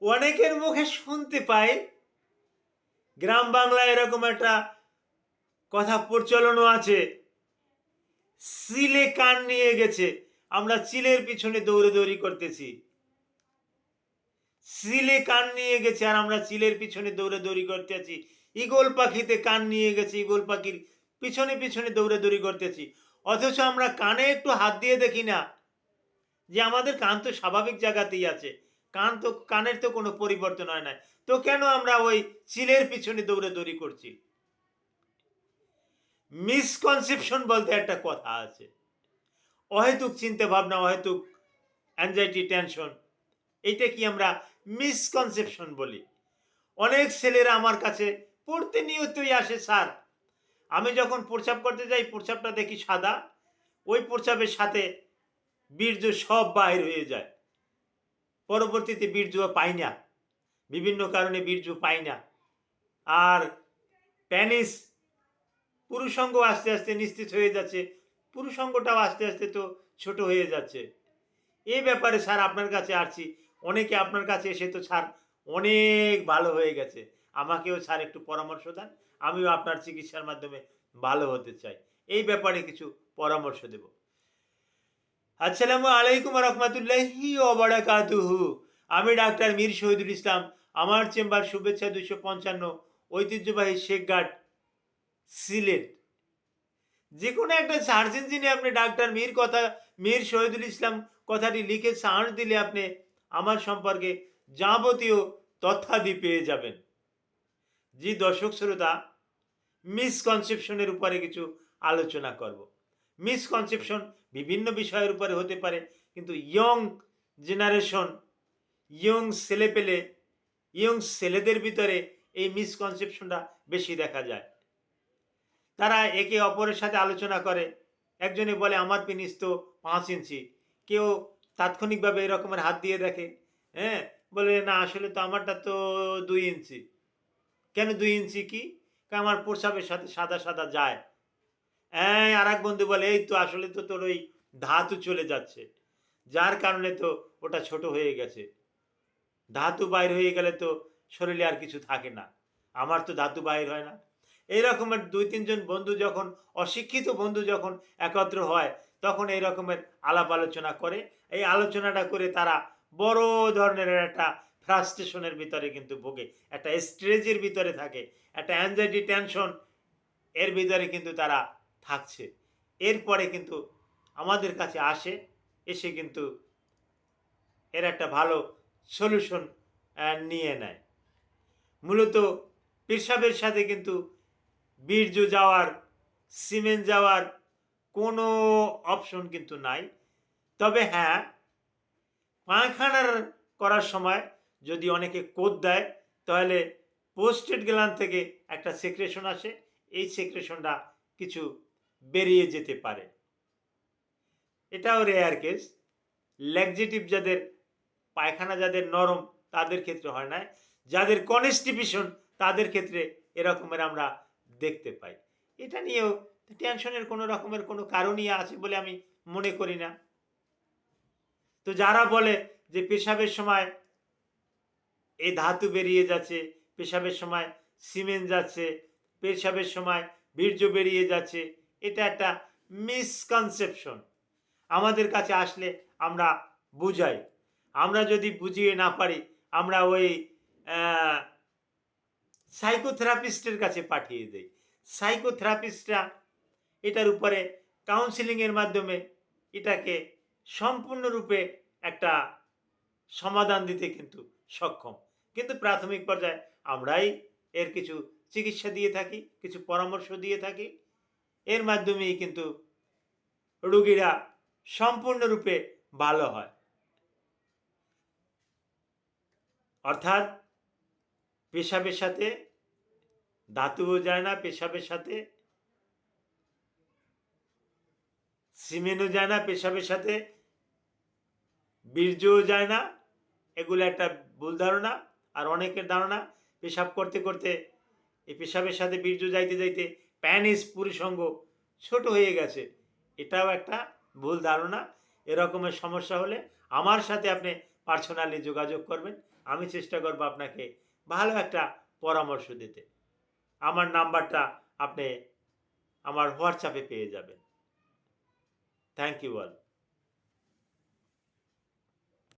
অনেকের মুখে শুনতে পাই। গ্রাম বাংলায় এরকম একটা কথা প্রচলনও আছে। সিলে কান নিয়ে গেছে। আমরা চিলের পিছনে দৌড়ে দৌড়ি করতেছি। সিলে কান নিয়ে গেছে আর আমরা চিলের পিছনে দৌড়ে দৌড়ি করতেছি। ইগল পাখিতে কান নিয়ে গেছে ইগল পাখির পিছনে পিছনে দৌড়ে দৌড়ি করতেছি। অথচ আমরা কানে একটু হাত দিয়ে দেখি না। যে আমাদের কান তো স্বাভাবিক জায়গাতেই আছে। কান তো, কানের তো কোনো পরিবর্তন হয় না তো কেন আমরা ওই চিলের পিছনে দৌড়ে দৌড়ি করছি? মিসকনসেপশন বলতে একটা কথা আছে। অহেতুক চিন্তা ভাবনা অহেতুক অ্যাংজাইটি টেনশন এটা কি আমরা মিসকনসেপশন বলি? অনেক ছেলেরা আমার কাছে, পড়তে নিয়তই আসে, স্যার। আমি যখন প্রস্রাব করতে যাই, প্রস্রাবটা দেখি সাদা। ওই প্রস্রাবের সাথে বীর্য সব বাহির হয়ে যায়। পরবর্তীতে বীর্য পাই না। বিভিন্ন কারণে বীর্য পাই না। আর প্যানিস পুরুষঙ্গ আস্তে আস্তে নিশ্চিত হয়ে যাচ্ছে। পুরুষঙ্গটাও আস্তে আস্তে তো ছোট হয়ে যাচ্ছে। এই ব্যাপারে স্যার আপনার কাছে আসছি। অনেকে আপনার কাছে এসে তো স্যার অনেক ভালো হয়ে গেছে। আমাকেও স্যার একটু পরামর্শ দেন। আমিও আপনার চিকিৎসার মাধ্যমে ভালো হতে চাই। এই ব্যাপারে কিছু পরামর্শ দেব। আসসালামু আলাইকুম রহমতুল্লাহি ওবারাকাতুহু। আমি ডাক্তার মীর শহীদুল ইসলাম। আমার চেম্বার শুভেচ্ছা দুশো পঞ্চান্ন, ঐতিহ্যবাহী শেখঘাট সিলেট। যে কোনো একটা সার্চ ইঞ্জিনে আপনি ডাক্তার মীর কথা, মীর শহীদুল ইসলাম কথাটি লিখে সার্চ দিলে আপনি আমার সম্পর্কে যাবতীয় তথ্যাদি পেয়ে যাবেন। জি দর্শক শ্রোতা, মিসকনসেপশনের উপরে কিছু আলোচনা করব। মিসকনসেপশন বিভিন্ন বিষয়ের উপরে হতে পারে, কিন্তু ইয়ং জেনারেশন ইয়ং ছেলে পেলে ইয়ং ছেলেদের ভিতরে এই মিসকনসেপশনটা বেশি দেখা যায়। তারা একে অপরের সাথে আলোচনা করে, একজনে বলে, আমার পেনিস তো পাঁচ ইঞ্চি। কেউ তাৎক্ষণিকভাবে এরকমের হাত দিয়ে দেখে হ্যাঁ? বলে, না, আসলে তো আমারটা তো দুই ইঞ্চি। কেন দুই ইঞ্চি কি? আমার প্রস্রাবের সাথে সাদা সাদা যায়। হ্যাঁ আর এক বন্ধু বলে, এই তো আসলে তো তোর ওই ধাতু চলে যাচ্ছে। যার কারণে তো ওটা ছোট হয়ে গেছে। ধাতু বাইর হয়ে গেলে তো শরীরে আর কিছু থাকে না। আমার তো ধাতু বাইর হয় না। এই রকমের দুই, তিনজন বন্ধু যখন, অশিক্ষিত বন্ধু যখন একত্র হয়, তখন এই রকমের আলাপ আলোচনা করে। এই আলোচনাটা করে তারা বড় ধরনের একটা ফ্রাস্ট্রেশনের ভিতরে কিন্তু ভোগে। একটা স্ট্রেজের ভিতরে থাকে। একটা অ্যাংজাইটি টেনশন এর ভিতরে কিন্তু তারা থাকছে। এরপরে কিন্তু আমাদের কাছে আসে, এসে কিন্তু এর একটা ভালো সলিউশন নিয়ে নেয়। মূলত পেশাবের সাথে কিন্তু বীর্য যাওয়ার, সিমেন্ট যাওয়ার কোনো অপশন কিন্তু নাই। তবে হ্যাঁ পায়খানার করার সময় যদি অনেকে কোদ দেয়, তাহলে পোস্টেড গ্ল্যান্ড থেকে একটা সেক্রেশন আসে। এই সেক্রেশনটা কিছু বেরিয়ে যেতে পারে। এটাও রেয়ার কেস ল্যাকজেটিভ যাদের, পায়খানা যাদের নরম, তাদের ক্ষেত্রে হয় না। যাদের কনস্টিপিউশন তাদের ক্ষেত্রে এরকমের আমরা দেখতে পাই। এটা নিয়েও টেনশনের কোনো রকমের কোনো কারণই আছে বলে আমি মনে করি না। তো যারা বলে যে পেশাবের সময় এই ধাতু বেরিয়ে যাচ্ছে, পেশাবের সময় সিমেন্ট যাচ্ছে, পেশাবের সময় বীর্য বেরিয়ে যাচ্ছে এটা একটা মিসকনসেপশন আমাদের কাছে আসলে আমরা বুঝাই। আমরা যদি বুঝিয়ে না পারি, আমরা ওই সাইকোথেরাপিস্টের কাছে পাঠিয়ে দেই। সাইকোথেরাপিস্টরা এটার উপরে কাউন্সিলিংয়ের মাধ্যমে এটাকে সম্পূর্ণরূপে একটা সমাধান দিতে কিন্তু সক্ষম। কিন্তু প্রাথমিক পর্যায়ে আমরাই এর কিছু চিকিৎসা দিয়ে থাকি, কিছু পরামর্শ দিয়ে থাকি। এর মাধ্যমেই কিন্তু রুগীরা সম্পূর্ণরূপে ভালো হয়। অর্থাৎ পেশাবের সাথে, ধাতুও যায় না পেশাবের সাথে, সিমেন্টও যায় না পেশাবের সাথে, বীর্যও যায় না। এগুলো একটা ভুল ধারণা আর অনেকের ধারণা। পেশাব করতে করতে এই পেশাবের সাথে বীর্য যাইতে যাইতে প্যানিস পরিসঙ্গ ছোট হয়ে গেছে। এটাও একটা ভুল ধারণা। এরকমের সমস্যা হলে আমার সাথে আপনি পার্সোনালি যোগাযোগ করবেন। আমি চেষ্টা করব আপনাকে ভালো একটা পরামর্শ দিতে। আমার নাম্বারটা আপনি আমার হোয়াটসঅ্যাপে পেয়ে যাবেন। Thank you all